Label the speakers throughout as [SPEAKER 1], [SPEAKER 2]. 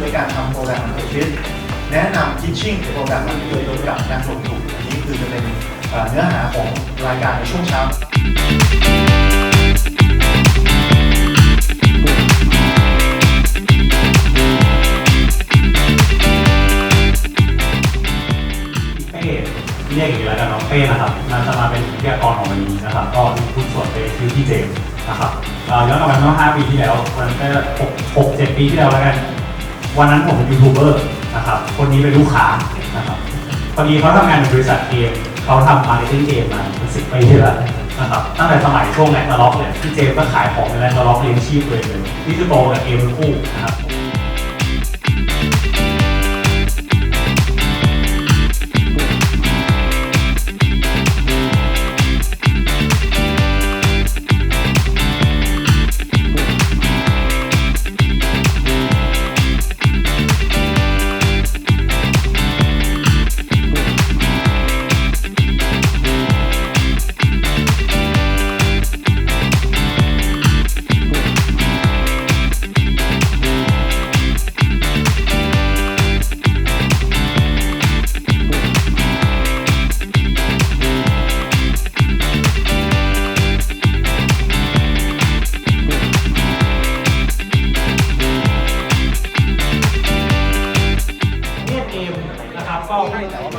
[SPEAKER 1] ในการทำโปรแกรมในะนำทิชชิ่งโปรแกรมมันเกี่ยวกับการลงทุนอันนี้คือจะเป็นเนื้อหาของรายการในช่วงเช้า
[SPEAKER 2] เป้เรียกอย่างนี้แล้วกันน้องเป้นะครับน่าจะมาเป็นวิทยากรของวันนี้นะครับ ก็มีคุณส่วนไปชื่อพี่เจมส์นะครับเอ่อย้อนกลับไปเมื่อ5ปีที่แล้ว มันก็หกหกเจ็ดปีที่แล้วแล้วกัน วันนั้นผมเป็นยูทูบเบอร์นะครับ คนนี้เป็นลูกค้านะครับพอดีเขาทำงานในบริษัทเกมเขาทำมาร์เก็ตติ้งเกมมาเป็นสิบปีแล้วนะครับตั้งแต่สมัยช่วงแรกนาล็อกเนี่ยพี่เจมส์ก็ขายของในแรกนาล็อกเลี้ยงชีพเลยเลยนี่คือโตกับเกมคู่นะครับ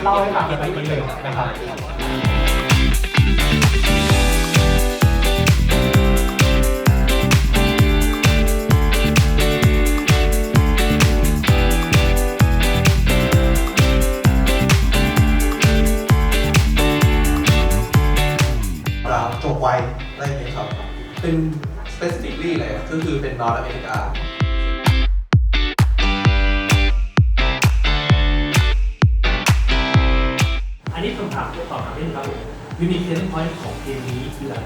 [SPEAKER 2] เล่าให้ฟังกันไปเลยนะครับ
[SPEAKER 3] เราจบไวอะไรอย่างเงี้ยครับ เป็น specifically เลยก็คือเป็นนอ วิมิ
[SPEAKER 4] คเซนต์พอยต์ของเกมนี้คืออะไร